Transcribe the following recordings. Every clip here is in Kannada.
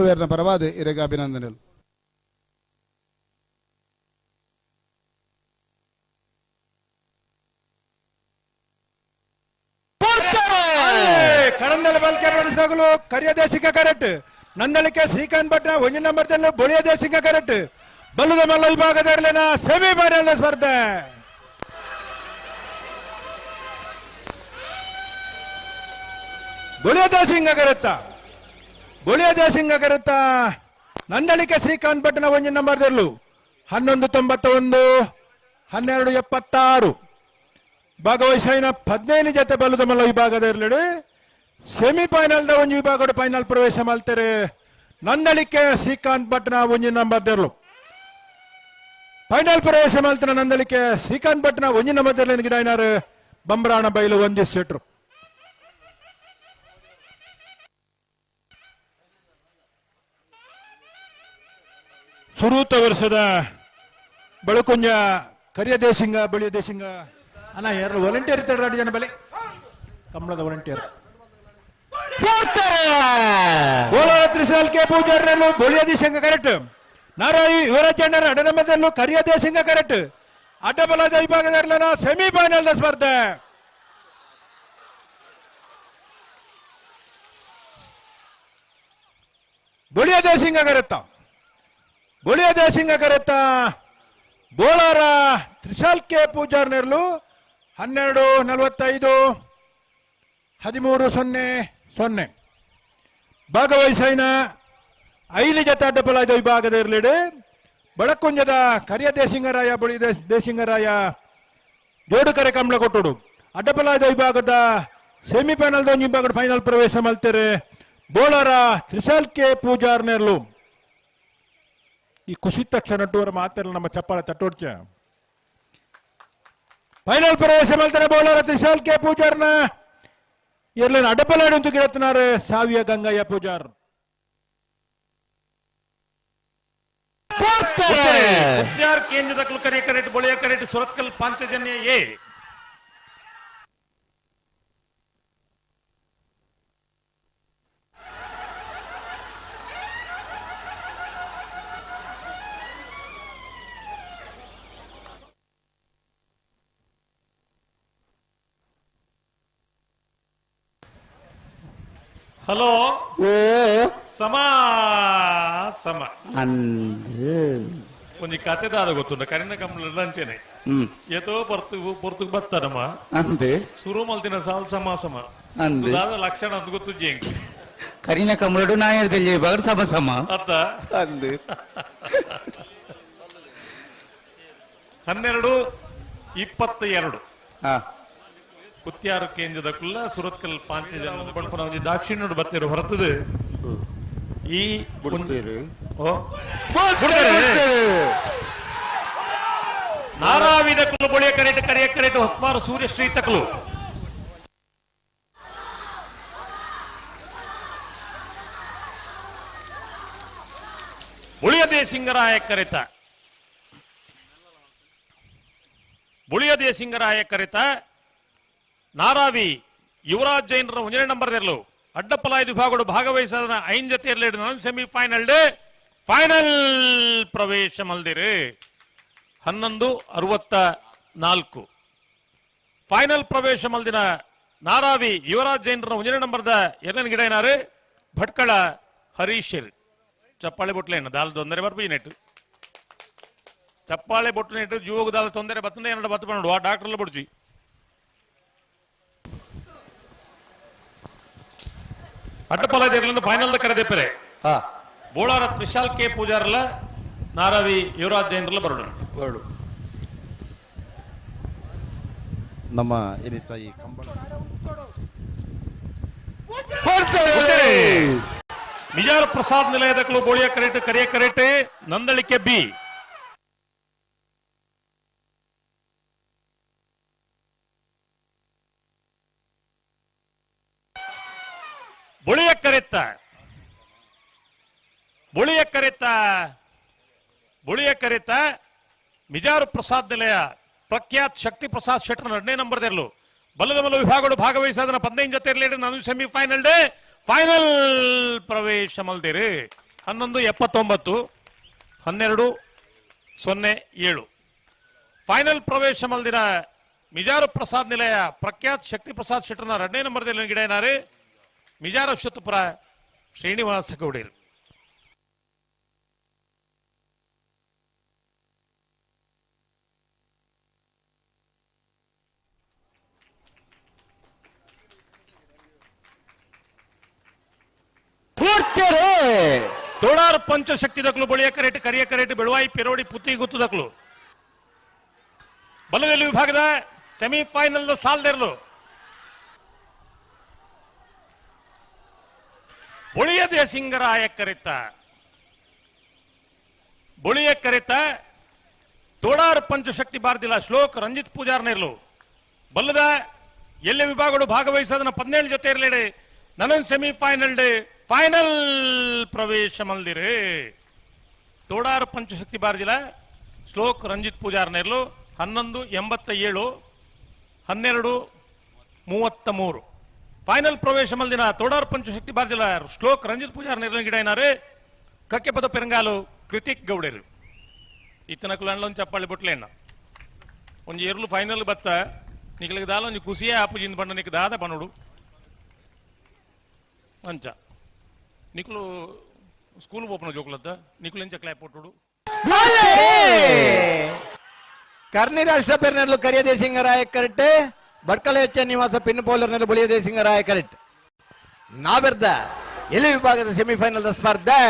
వేరిన పరవాది ఇరగా అభినందనలు ಕಡಂದಲ ಬಲ್ಕೆ ಬಡಿಸಗಲು ಕರಿಯ ದೇಶಿಕ ಕರೆಕ್ಟ್ ನಂದಳಿಕೆ ಶ್ರೀಕಾಂತ್ ಭಟ್ನ ಒಂದು ನಂಬರ್ ತಲ್ಲು ಬೊಳಿಯ ದೇಶಿಕ ಕರೆಕ್ಟ್ ಬಲ್ಲದ ಮಲ್ಲ ವಿಭಾಗದಲ್ಲಿನ ಸೆಮಿ ಫೈನಲ್ ಸ್ಪರ್ಧೆ ಬೊಳಿಯ ದೇಶಿಂಗ ಕರೆತ್ತ ಬೊಳಿಯ ಸಿಂಗ ಕರೆತ. ನಂದಳಿಕೆ ಶ್ರೀಕಾಂತ್ ಭಟ್ನ ಒಂಜಿ ನಂಬರ್ ತಲ್ಲು ಹನ್ನೊಂದು ತೊಂಬತ್ತ ಒಂದು ಹನ್ನೆರಡು ಎಪ್ಪತ್ತಾರು. ಭಾಗವಹಿಸಿನ ಹದಿನೈದು ಜೊತೆ ಬಲದ ಮಲ್ಲ ವಿಭಾಗದಲ್ಲಿ ಸೆಮಿಫೈನಲ್ ಒಂಜಿ ವಿಭಾಗದ ಫೈನಲ್ ಪ್ರವೇಶ ಮಾಡ್ತಾರೆ ನಂದಳಿಕೆ ಶ್ರೀಕಾಂತ್ ಭಟ್ನ ಒಂಜಿ ನಂಬರ್ದರ್ಲು ಫೈನಲ್ ಪ್ರವೇಶ ಮಾಡ್ತಾರೆ ನಂದಳಿಕೆ ಶ್ರೀಕಾಂತ್ ಭಟ್ನ ಒಂಜಿ ಗಿಡ ಏನಾರು? ಬಂಬ್ರಾಣ ಬೈಲು ಒಂದಿ ಸುರೂತ ವರ್ಷದ ಬಳಕುಂಜ ಕರಿಯ ದೇಶಿಂಗ ಬಳಿಯ ದೇಶಿಂಗ. ಅಣ್ಣ ಯಾರು ವಾಲಂಟಿಯರ್ ಇರ್ತಾರೆ ಎರಡು ಜನ ಬಲಿ ಕಂಬಳದ ವಾಲಂಟಿಯರ್ ಕೋಲಾರ ತ್ರಿಶಾಲ್ ಕೆ ಪೂಜಾರಲ್ಲೂ ಬಳಿಯ ದೇಶಿಂಗ ಕರೆಕ್ಟ್ ನಾರಾಯಿ ಯುವರಾಜಣ್ಣರ ಅಡನಮದಲ್ಲೂ ಕರಿಯ ದೇಶಿಂಗ ಕರೆಕ್ಟ್ ಅಡ್ಡಬಲದ ವಿಭಾಗದಲ್ಲಿ ಸೆಮಿಫೈನಲ್ ಸ್ಪರ್ಧೆ. ಬಳಿಯ ದೇಶಿಂಗ ಕರೆತ್ತ ಬಳಿಯ ದೇಶಿಂಗ ಕರೆತ್ತ ಬೋಳಾರ ತ್ರಿಶಾಲ್ ಕೆ ಪೂಜಾರ್ನೆರ್ಲು ಹನ್ನೆರಡು ನಲವತ್ತೈದು, ಹದಿಮೂರು ಸೊನ್ನೆ ಸೊನ್ನೆ. ಭಾಗವಹಿಸೈನ ಐದು ಜತ ಅಡ್ಡಪಲಾದ ವಿಭಾಗದ ಇರಲಿಡೆ. ಬಳಕುಂಜದ ಕರಿಯ ದೇಸಿಂಗರಾಯ ಬಳಿ ದೇಸಿಂಗರಾಯ ಜೋಡು ಕರೆ ಕಂಬಳ ಕೊಟ್ಟುಡು. ಅಡ್ಡಪಲಾದ ವಿಭಾಗದ ಸೆಮಿಫೈನಲ್ ಒಂದು ವಿಭಾಗದ ಫೈನಲ್ ಪ್ರವೇಶ ಮಲ್ತಾರೆ. ಬೋಳಾರ ತ್ರಿಶಾಲ್ ಕೆ ಪೂಜಾರ್ನೆರ್ಲು ಈ ಖುಷಿ ತಕ್ಷಣ ನಟುವರ ಮಾತೆಲ್ಲ ನಮ್ಮ ಚಪ್ಪಾಳೆ ತಟ್ಟೋಡ್ಚ ಫೈನಲ್ ಪ್ರವೇಶ ಮಾಡ್ತಾರೆ ಬೌಲರ್ ತ್ರಿಶಾಲ್ ಕೆ ಪೂಜಾರ್ನ. ಇರ್ಲೇನು ಅಡ್ಡಬಲಾಡಿ ಅಂತ ಗಿರತ್ನಾರೆ ಸಾವಿಯ ಗಂಗಯ್ಯ ಪೂಜಾರ್. ಮುಕ್ತಿಯಾರ್ ಕೇಂದ್ರದ ಕರಿಯ ಕರೆಟ್ ಬೊಳೆಯ ಕರೆಟ್ ಸುರತ್ಕಲ್ ಪಾಂಚಜನ್ಯ ಎ. ಹಲೋ ಓ ಸಮ ಸಮ ಅಂದು ಒಂದು ಕತೆದಾರ ಗೊತ್ತುಂಡ ಕರಿನ ಕಂಬಳ ಅಂಚೆನೆ ಹ್ಮ್ ಏತೋ ಪರ್ತು ಪೊರ್ತುಗ್ ಬತ್ತಾರಮ್ಮ ಅಂದು ಶುರು ಮಲ್ತಿನ ಸಾಲ್ ಸಮ ಸಮ ಅಂದು ಇದಾದ ಲಕ್ಷಣ ಅಂತ ಗೊತ್ತು ಜೇಂಗ್ ಕರಿನ ಕಮಲಡು ನಾಯರ್ದಲ್ಲಿ ಬಗಡ್ ಸಮ ಸಮ ಅರ್ಥ ಅಂದು ಹನ್ನೆರಡು ಇಪ್ಪತ್ತ ಎರಡು ಹಾ ಕುತ್ಯಾರು ಕೇಂದ್ರದ ಕುಲ್ಲ ಸುರತ್ಕಲ್ ಪಾಂಚಜನ್ಯ ಬಣ್ಪುರ ಒಂದು ದಾಕ್ಷಿಣ್ಯಡು ಬತ್ತಿರು ಹೊರತದು. ಈ ನಾರಾವಿದ ಕುಲು ಬೊಳಿಯ ಕರೆಟ್ ಕರೆಯ ಕರೆಟ್ ಹೊಸ್ಮಾರು ಸೂರ್ಯ ಶ್ರೀ ತಕಲು ಉಳಿಯದೆ ಸಿಂಗರಾಯ ಕರೆತ. ಬುಳಿಯದೆ ಸಿಂಗರಾಯ ಕರೆತ. ನಾರಾವಿ ಯುವರಾಜ್ ಜೈನರ ಒಂದನೇ ನಂಬರ್ ಇರಲು. ಅಡ್ಡಪಲಾಯ ವಿಭಾಗಗಳು ಭಾಗವಹಿಸದ ಐನ್ ಜೊತೆ ಇರಲಿ ನಾನು ಸೆಮಿ ಫೈನಲ್ ಡೇ. ಫೈನಲ್ ಪ್ರವೇಶ ಮಲ್ದಿರಿ ಹನ್ನೊಂದು ಅರವತ್ತ ನಾಲ್ಕು. ಫೈನಲ್ ಪ್ರವೇಶ ಮಲ್ದಿನ ನಾರಾವಿ ಯುವರಾಜ್ ಜೈನರ ಒಂದನೇ ನಂಬರ್ದ ಎರಡನೇ ಗಿಡ ಏನಾರು? ಭಟ್ಕಳ ಹರೀಶರ್. ಚಪ್ಪಾಳೆ ಬೊಟ್ಲೇನು ದಾಲ್ ತೊಂದರೆ ಬರ್ಬಿ ನೆಟ್ಟು. ಚಪ್ಪಾಳೆ ಬೊಟ್ಟು ನೆಟ್ಟು, ಜೀವಗ ದಾಲ್ ತೊಂದರೆ ಬತ್ತಂದ್ರೆ ಎರಡು ಬತ್ತು ಬಂದು ಆ ಡಾಕ್ಟರ್ಲ ಬುಡ್ಜಿ. ಅಡ್ಡಪಲ ದೇರ್ಲಿಂದ ಫೈನಲ್ ಕರೆದಿಪ್ಪರೆ ಬೋಳಾರ ತ್ರಿಶಾಲ್ ಕೆ ಪೂಜಾರಲ್ಲ ನಾರಾವಿ ಯುವರಾಜ್ ಜೈನ್ರಲ್ಲ ಬರೋಣ. ಹೊರಡು ನಮ್ಮ ಏನಿತ್ತ ಈ ಕಂಬಳ? ನಿಜಾರ ಪ್ರಸಾದ್ ನಿಲಯದ ಕ್ಲೂ ಬೋಳಿಯ ಕರೆಟ್ ಕರಿಯ ಕರೆಟೆ ನಂದಳಿಕೆ ಬಿ. ಬುಳಿಯ ಕರೆತ್ತ ಬುಳಿಯ ಕರೆತ್ತ ಬುಳಿಯ ಕರೆತ. ಮಿಜಾರು ಪ್ರಸಾದ್ ನಿಲಯ ಪ್ರಖ್ಯಾತ್ ಶಕ್ತಿ ಪ್ರಸಾದ್ ಶೆಟ್ಟರ್ ಎರಡನೇ ನಂಬರ್ ಇರಲು ಬಲ್ಲ ವಿಭಾಗಗಳು ಭಾಗವಹಿಸೋದನ್ನ ಪಂದ್ಯ ಜೊತೆ ಇರಲಿ ನಾನು ಸೆಮಿಫೈನಲ್ ಡೇ ಫೈನಲ್ ಪ್ರವೇಶ ಮಲ್ದಿರಿ. ಹನ್ನೊಂದು ಎಪ್ಪತ್ತೊಂಬತ್ತು, ಹನ್ನೆರಡು, ಸೊನ್ನೆ, ಏಳು. ಫೈನಲ್ ಪ್ರವೇಶ ಮಲ್ದಿರ ಮಿಜಾರು ಪ್ರಸಾದ್ ನಿಲಯ ಪ್ರಖ್ಯಾತ್ ಶಕ್ತಿ ಪ್ರಸಾದ್ ಶೆಟ್ಟರ್ನ ಎರಡನೇ ನಂಬರ್ದಲ್ಲಿ ಗಿಡ ಏನಾರೆ ಮಿಜಾರ ಅಶ್ವತ್ಥಪುರ ಶ್ರೀನಿವಾಸ ಗೌಡರು. ತೋಡಾರ್ ಪಂಚಶಕ್ತಿ ದಕ್ಲು ಬಳಿಯ ಕರೆಟ್ ಕರಿಯ ಕರೆಟ್ ಬೆಳವಾಯಿ ಪಿರೋಡಿ ಪುತ್ತಿ ಗುತ್ತು ದಕ್ಲು. ಬಲವೆಲು ವಿಭಾಗದ ಸೆಮಿಫೈನಲ್ ಸಾಲ್ದೆರ್ಲು. ಬೊಳಿಯ ಸಿಂಗರಾಯ ಕರಿತ. ಬುಳಿಯ ಕರಿತ, ತೋಡಾರ್ ಪಂಚಶಕ್ತಿ ಬಾರ್ದಿಲ್ಲ, ಶ್ಲೋಕ್ ರಂಜಿತ್ ಪೂಜಾರ್ ನೆರ್ಲು ಬಲ್ಲದ, ಎಲ್ಲ ವಿಭಾಗಗಳು ಭಾಗವಹಿಸೋದನ್ನ ಪದಿನೇಳು ಜೊತೆ ಇರಲಿಡೆ. ನನ್ನ ಸೆಮಿಫೈನಲ್ ಡೇ ಫೈನಲ್ ಪ್ರವೇಶ ಮಲ್ದಿರಿ. ತೋಡಾರ್ ಪಂಚಶಕ್ತಿ ಬಾರ್ದಿಲ್ಲ, ಶ್ಲೋಕ್ ರಂಜಿತ್ ಪೂಜಾರ್ ನೆರ್ಲು ಹನ್ನೊಂದು ಎಂಬತ್ತ ಏಳು ಹನ್ನೆರಡು, ಮೂವತ್ತ ಮೂರು. ಫೈನಲ್ ಪ್ರವೇಶ ಮಲ್ದಿನ ತೋಡಾರ್ ಪಂಚಶಕ್ತಿ ಬಾರ್ದಿಲ್ಲ ಶ್ಲೋಕ್ ರಂಜಿತ್ ಪೂಜಾರ್ ನೆರ್ಲಿನ ಗಿಡ ಏನಾರೆ ಕಕ್ಕೆ ಪದ ಪೆರಂಗಾಲು ಕೃತಿಕ್ ಗೌಡರು ಇತ್ತನಕುಲು ಅಂಡ್ಲೊಂದು ಚಪ್ಪಾಳಿ ಬುಟ್ಲೇನ ಒಂಜಿ ಎರ್ಲು ಫೈನಲ್ ಬತ್ತ ನಿಕ್ಲಿಗೆ ದಾಲ ಒಂಜಿ ಕುಸಿಯೇ ಆಪುಜಿಂದ ಬಂಡ ನಿಕ್ ದಾದ ಪನುಡು ಅಂಚ ನಿಕ್ಲು ಸ್ಕೂಲ್ ಓಪನ್ ಜೋಕ್ಲದ್ದ ನಿಕ್ಲು ಎಂಚ ಕ್ಲಾಪ್ ಕೊಟ್ಟುಡು ಕರ್ನಿ ರಾಷ್ಟ್ರ ಪೇರ್ನಲ್ಲೂ ಕರಿಯದೇ ಸಿಂಗರಾಯ ಎಚ್ ಎನ್ ನಿವಾಸ ಪಿನ್ ಬೌಲರ್ನಲ್ಲಿ ಬಳಿಯದೇ ಸಿಂಗರಾಯ ಕರೆಟ್. ನಾವಿರ್ದ ಎಲೆ ವಿಭಾಗದ ಸೆಮಿಫೈನಲ್ ಸ್ಪರ್ಧೆ.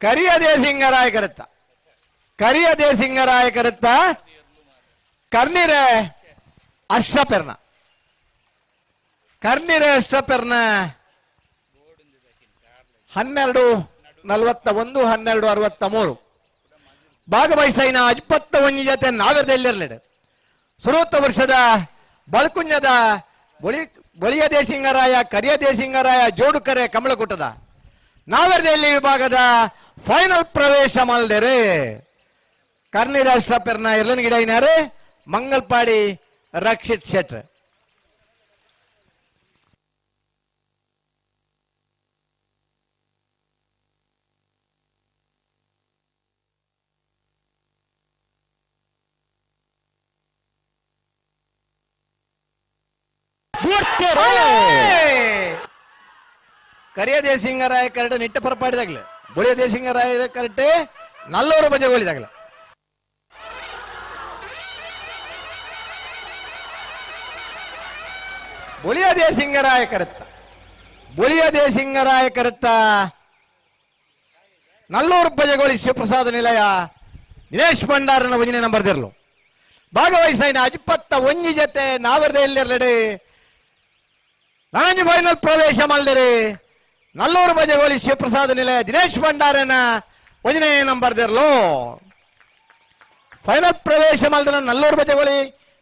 ಕರಿಯದೇ ಸಿಂಗರಾಯ ಕರೆತ್ತ ಕರಿಯದೇ ಸಿಂಗರಾಯ ಕರೆತ್ತ ಕರ್ನಿರೆ ಅಷ್ಟಪೆರ್ನ ಕರ್ನಿರೆ ಅಷ್ಟಪೆರ್ನ ಹನ್ನೆರಡು ನಲವತ್ತ ಒಂದು ಹನ್ನೆರಡು ಅರವತ್ತ ಮೂರು ಭಾಗವಹಿಸಿನ ಇಪ್ಪತ್ತ ಒಂದು ಜೊತೆ ನಾವೆರದಲ್ಲಿರಲಿಡೆ. ಸುರೂತ ವರ್ಷದ ಬಳ್ಕುಂಜದ ಬಳಿ, ಬಳಿಯ ದೇಸಿಂಗರಾಯ ಕರಿಯ ದೇಸಿಂಗರಾಯ ಜೋಡುಕರೆ, ಕಮಲಕುಟದ ನಾವೆರದಲ್ಲಿ ವಿಭಾಗದ ಫೈನಲ್ ಪ್ರವೇಶ ಮಲ್ದೆರೆ. ಕರ್ನಿ ರಾಷ್ಟ್ರ ಪೆರ್ನ ಎರಲನ್ ಗಿಡ ಮಂಗಲ್ಪಾಡಿ ರಕ್ಷಿತ್ ಶೆಟ್ರ್. ಕರಿಯ ದೇಸಿಂಗರಾಯ ಕರೆಕ್ಟ್ ನಿಟ್ಟ ಪರಪಾಡಿದಾಗ್ಲೆ. ಬುಳಿಯ ದೇಸಿಂಗರಾಯ ಕರೆಕ್ಟ್ ನಲ್ಲೂರು ಬಜೆಗಳಿದಾಗ್ಲೆ ಬುಳಿಯ ದೇಸಿಂಗರಾಯ ಕರೆತ್ತ ಬುಳಿಯ ದೇಸಿಂಗರಾಯ ಕರೆತ್ತ ನಲ್ಲೂರು ಬಜೆಗೋಳಿ ಶಿವಪ್ರಸಾದ ನಿಲಯ. ದಿನೇಶ್ ಭಂಡಾರನ ಒಂಜನೇ ನಂಬರ್ ದಿರ್ಲು ಭಾಗವಹಿಸಿನ ಅಜಿಪತ್ತ ಒಂಜಿ ಜತೆ ನಾವರ್ದೆ ಎಲ್ಲೆರಡೆ ನಾಂಜಿ ಫೈನಲ್ ಪ್ರವೇಶ ಮಲ್ದಿರಿ ನಲ್ಲೂರು ಬಜೆಗೋಳಿ ಶಿವಪ್ರಸಾದ್ ನಿಲಯ ದಿನೇಶ್ ಭಂಡಾರನ ಒಂಜನೇ ನಂಬರ್ ದಿರ್ಲು ಫೈನಲ್ ಪ್ರವೇಶ ಮಲ್ದಿನ ನಲ್ಲೂರು ಬಜೆಗೋಳಿ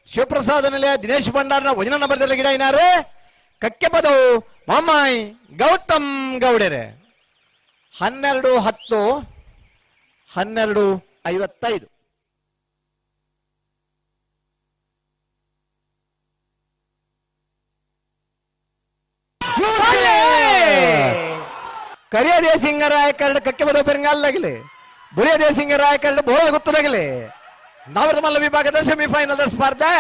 ಶಿವಪ್ರಸಾದ್ ನಿಲಯ ದಿನೇಶ್ ಭಂಡಾರನ ವಜನನ ನಂಬರ್ ದಿರ್ಲ ಗಿಡ ಏನಾರೆ ಕಕ್ಕೆ ಪದವು ಮಾಮಾಯ್ ಗೌತಮ್ ಗೌಡರೆ. ಹನ್ನೆರಡು ಹತ್ತು, ಹನ್ನೆರಡು ಐವತ್ತೈದು. ಕರಿಯದೇ ಸಿಂಗರಾಯ ಕರಡು ಕಕ್ಕೆ ಬದ ಪೆರಂಗಾಲಾಗಲಿ ಬುಳಿಯದೇ ಸಿಂಗರಾಯ ಕರಡು ಬೋಳ ಗೊತ್ತದಾಗಲಿ. ನಾವರ ಮಲ್ಲ ವಿಭಾಗದ ಸೆಮಿಫೈನಲ್ ಸ್ಪರ್ಧೆ.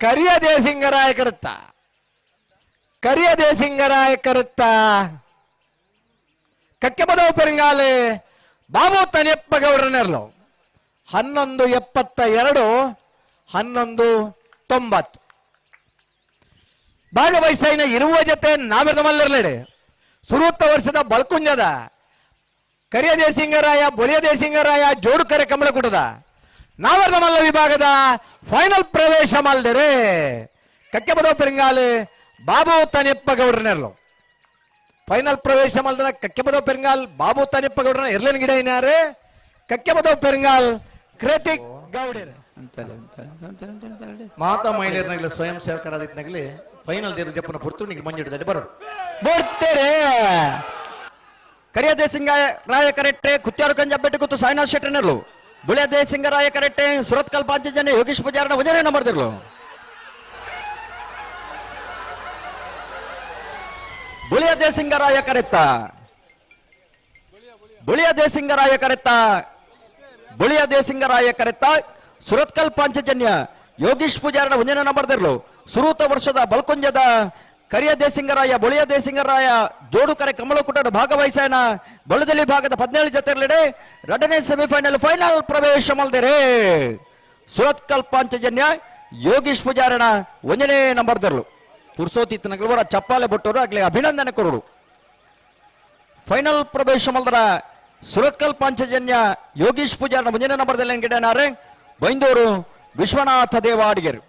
ಕರಿಯದೇ ಸಿಂಗರಾಯ ಕರುತ್ತ? ಕರಿಯದೇ ಸಿಂಗರಾಯ ಕರುತ್ತ? ಕಕ್ಕೆ ಬದವು ಪೆರಂಗಾಲೆ ಬಾಬು ತನಿಯಪ್ಪ ಗೌಡ್ರನೆರ್ಲು ಹನ್ನೊಂದು ಎಪ್ಪತ್ತ ಎರಡು, ಹನ್ನೊಂದು ತೊಂಬತ್ತು. ಭಾಗವಹಿಸಿನ ಇರುವ ಜೊತೆ ನಾವೆದ ಮಲ್ಲರ್ಲೆಡೆ. ಸುರೂತ ವರ್ಷದ ಬಳ್ಕುಂಜದ ಕರಿಯದೇ ಸಿಂಗರಾಯ ಬೊಲಿಯದೇ ಸಿಂಗರಾಯ ಜೋಡುಕರೆ ಕಮಲಕುಟದ ನಾವರ್ದ ಮಲ್ಲ ವಿಭಾಗದ ಫೈನಲ್ ಪ್ರವೇಶ ಮಲ್ದರೆ. ಕಕ್ಕೆ ಬದೋ ಪೆರಿಂಗಾಲೆ ಬಾಬು ತನಿಯಪ್ಪ ಗೌಡ್ರನೆರ್ಲು ಫೈನಲ್ ಪ್ರವೇಶ ಮಲ್ದನ ಕಕ್ಕೆ ಬದೋ ಪೆರಿಂಗಾಲ್ ಬಾಬು ತನಿಯಪ್ಪ ಗೌಡ್ರನ ಎರ್ಲೇನ್ ಗಿಡ ಏನಾರೆ ಕಕ್ಕೆ ಬದೋ ಪೆರಿಂಗಾಲ್ ಕೃತಿಕ್ ಗೌಡರೆ. ಮಾತಾ ಮಹಿಳೆಯರ್ನಾಗಲಿ ಸ್ವಯಂ ಸೇವಕರಾದಿತ್ನಾಗಲಿ ಫೈನಲ್ ದೇವ್ರ ಜಪ್ಪನ ಪುರ್ತೂನಿಗೆ ಮಂಜುಡದಲ್ಲಿ ಬರೋರು. ಬರ್ತಾರೆ! ಕರಿಯದೇ ಸಿಂಗ ರಾಯ ಕರೆಟ್ಟೆ, ಕುತ್ಯಾರು ಕಂಜ ಬೆಟ್ಟು ಕೂತು ಸಾಯಿನಾಥ್ ಶೆಟ್ಟರ್ನರ್ಲು ಬುಳಿಯ ದೇಸಿಂಗರಾಯ ಕರೆಟ್ಟೆ ಸುರತ್ಕಲ್ ಪಾಂಚಜನ್ಯ ಯೋಗೀಶ್ ಪೂಜಾರನ ಒಂದನೇ ಮಾಡಿದಿರ್ಲು. ದಿರ್ಲು ಸಿಂಗ ದೇಸಿಂಗರಾಯ ಕರೆತ್ತ. ಬುಳಿಯ ದೇಸಿಂಗರಾಯ ಕರೆತ್ತ. ಬುಳಿಯ ದೇಸಿಂಗರಾಯ ಕರೆತ್ತ. ಸುರತ್ಕಲ್ ಪಾಂಚಜನ್ಯ ಯೋಗೀಶ್ ಪೂಜಾರನ ಒಂದನೇ ನಂಬರ್ ದರ್ಲು ಸುರೂತ ವರ್ಷದ ಬಲ್ಕುಂಜದ ಕರಿಯ ದೇಸಿಂಗರಾಯ, ಬೊಳಿಯ ದೇಸಿಂಗರಾಯ, ಜೋಡು ಕರೆ ಕಮಲಕುಟದ ಭಾಗವಹಿಸನ ಬಳುದಲಿ ಭಾಗದ ಹದಿನೇಳು ಜೊತೆಲಿಡೆ ಎರಡನೇ ಸೆಮಿಫೈನಲ್ ಫೈನಲ್ ಪ್ರವೇಶ ಮಲ್ದಿರೆ. ಸುರತ್ಕಲ್ ಪಾಂಚಜನ್ಯ ಯೋಗೀಶ್ ಪೂಜಾರಣ ಒಂದನೇ ನಂಬರ್ ದರ್ಲು ಪುರುಷೋತಿತ್ ನಗಲವರ ಚಪ್ಪಾಲೆ ಬೊಟ್ಟವರು ಆಗ್ಲಿ ಅಭಿನಂದನೆ ಕೊರಡು. ಫೈನಲ್ ಪ್ರವೇಶ ಮಲ್ದರ ಸುರತ್ಕಲ್ ಪಾಂಚಜನ್ಯ ಯೋಗೀಶ್ ಪೂಜಾರನ ನಂಬರ್ ನಂಬರ್ದಲ್ಲಿ ಎಂಗಿಡನಾರೆ ಬೈಂದೂರು ವಿಶ್ವನಾಥ ದೇವ ಅಡಿಗೆರು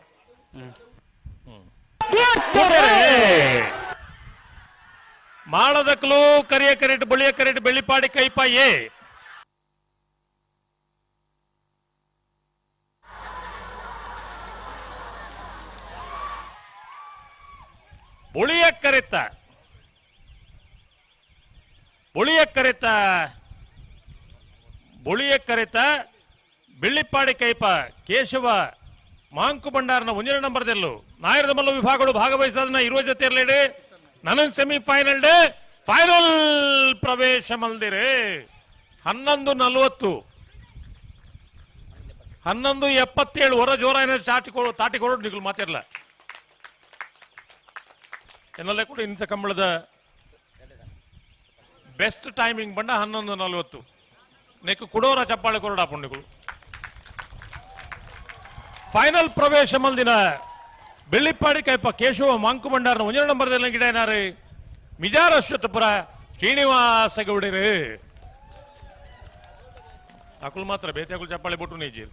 ಮಾಳದಕ್ಕಲು ಕರಿಯ ಕರೆಟ್ ಬುಳಿಯ ಕರೆಟ್ ಬೆಳ್ಳಿಪಾಡಿ ಕೈಪ ಎ ಬುಳಿಯ ಕರೆತ ಬುಳಿಯ ಕರೆತ ಬುಳಿಯ ಕರೆತ ಬೆಳ್ಳಿಪ್ಪಾಡಿ ಕೈಪ, ಕೇಶವ, ಮಾಂಕು ಭಂಡಾರನ ಒಂದನೇ ನಂಬರ್ದಲ್ಲೂ ನಾಯರದ ಮಲ್ಲ ವಿಭಾಗಗಳು ಭಾಗವಹಿಸೋದನ್ನ ಇರುವ ಜೊತೆಯಲ್ಲಿ ನನ್ನ ಸೆಮಿಫೈನಲ್ ಡೇ ಫೈನಲ್ ಪ್ರವೇಶ ಮಲ್ದಿರಿ. ಹನ್ನೊಂದು ನಲವತ್ತು. ಹನ್ನೊಂದು ಎಪ್ಪತ್ತೇಳು, ಹೊರ ಜೋರ ಏನೋ ಚಾಟಿ ಕೊಡು, ತಾಟಿ ಕೊಡು ನಿಗಲು ಮಾತಿರಲ್ಲ ಎನ್ನಲ್ಲೇ ಕೂಡ ಇಂಥ ಕಂಬಳದ ಬೆಸ್ಟ್ ಟೈಮಿಂಗ್ ಬಣ್ಣ ಹನ್ನೊಂದು ನಲವತ್ತು. ನೆಕ್ಕು ಕೊಡೋರ ಚಪ್ಪಾಳೆ ಕೊರಡಾ ಪುಣ್ಯಗಳು ಫೈನಲ್ ಪ್ರವೇಶ ಮಲ್ದಿನ ಬೆಳ್ಳಿಪ್ಪಾಡಿ ಕೈಪ ಕೇಶವ ಮಾಂಕು ಭಂಡಾರನ ಒಂದನೇ ನಂಬರ್ದಲ್ಲಿ ಗಿಡ ಏನಾರು? ಮಿಜಾರ ಅಶ್ವತ್ಥಪುರ ಶ್ರೀನಿವಾಸ ಗೌಡರು. ಅಕುಲ್ ಮಾತ್ರ ಬೇತೆ ಅಕುಲ್ ಚಪ್ಪಾಳೆ ಬಿಟ್ಟು ನೀಜೀರು